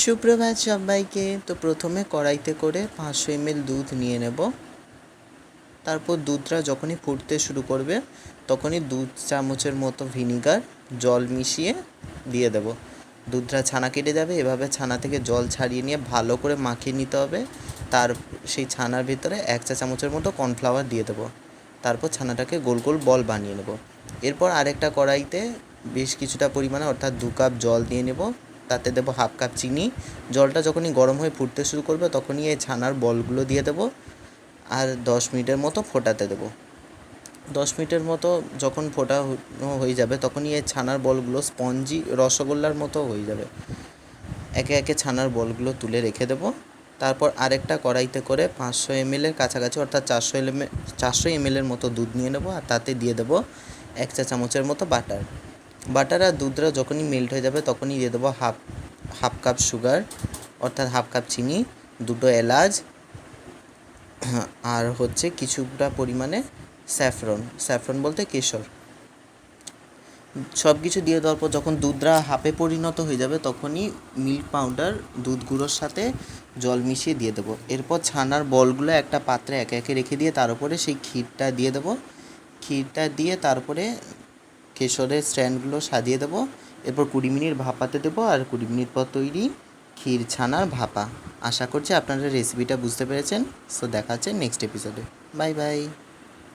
সুপ্রভাত সবাইকে। তো প্রথমে কড়াইতে করে পাঁচশো এমএল দুধ নিয়ে নেব। তারপর দুধটা যখনই ফুটতে শুরু করবে, তখনই দুধ চামচের মতো ভিনিগার, জল মিশিয়ে দিয়ে দেব। দুধটা ছানা কেটে যাবে, এভাবে ছানা থেকে জল ছাড়িয়ে নিয়ে ভালো করে মাখিয়ে নিতে হবে। তার সেই ছানার ভিতরে এক চা চামচের মতো কর্নফ্লাওয়ার দিয়ে দেবো। তারপর ছানাটাকে গোল গোল বল বানিয়ে নেব। এরপর আরেকটা কড়াইতে বেশ কিছুটা পরিমাণে অর্থাৎ দু কাপ জল দিয়ে নেব। তাতে দেবো হাফ কাপ চিনি। জলটা যখনই গরম হয়ে ফুটতে শুরু করবে, তখনই এই ছানার বলগুলো দিয়ে দেবো। আর দশ মিনিটের মতো ফোটাতে দেবো। দশ মিনিটের মতো যখন ফোটা হয়ে যাবে, তখনই এই ছানার বলগুলো স্পঞ্জি রসগোল্লার মতো হয়ে যাবে। একে একে ছানার বলগুলো তুলে রেখে দেবো। তারপর আরেকটা কড়াইতে করে পাঁচশো এমএলের কাছাকাছি, অর্থাৎ চারশো এল চারশো এমএলের মতো দুধ নিয়ে নেব। আর তাতে দিয়ে দেবো এক চা চামচের মতো বাটার বাটার আর দুধটা যখনই মেল্ট হয়ে যাবে তখনই দিয়ে দেবো হাফ হাফ কাপ সুগার অর্থাৎ হাফ কাপ চিনি, দুটো এলাচ, আর হচ্ছে কিছুটা পরিমাণে স্যাফরন স্যাফরন বলতে কেশর। সব কিছু দিয়ে দেওয়ার পর যখন দুধটা হাফে পরিণত হয়ে যাবে তখনই মিল্ক পাউডার দুধ গুঁড়োর সাথে জল মিশিয়ে দিয়ে দেবো। এরপর ছানার বলগুলো একটা পাত্রে একে একে রেখে দিয়ে তার উপরে সেই ক্ষীরটা দিয়ে দেবো। ক্ষীরটা দিয়ে তারপরে কেশরের স্ট্যান্ডগুলো সাজিয়ে দেবো। এরপর কুড়ি মিনিট ভাপাতে দেবো আর কুড়ি মিনিট পর তৈরি ক্ষীর ছানার ভাপা। আশা করছি আপনারা রেসিপিটা বুঝতে পেরেছেন। সো দেখা হচ্ছে নেক্সট এপিসোডে বাই বাই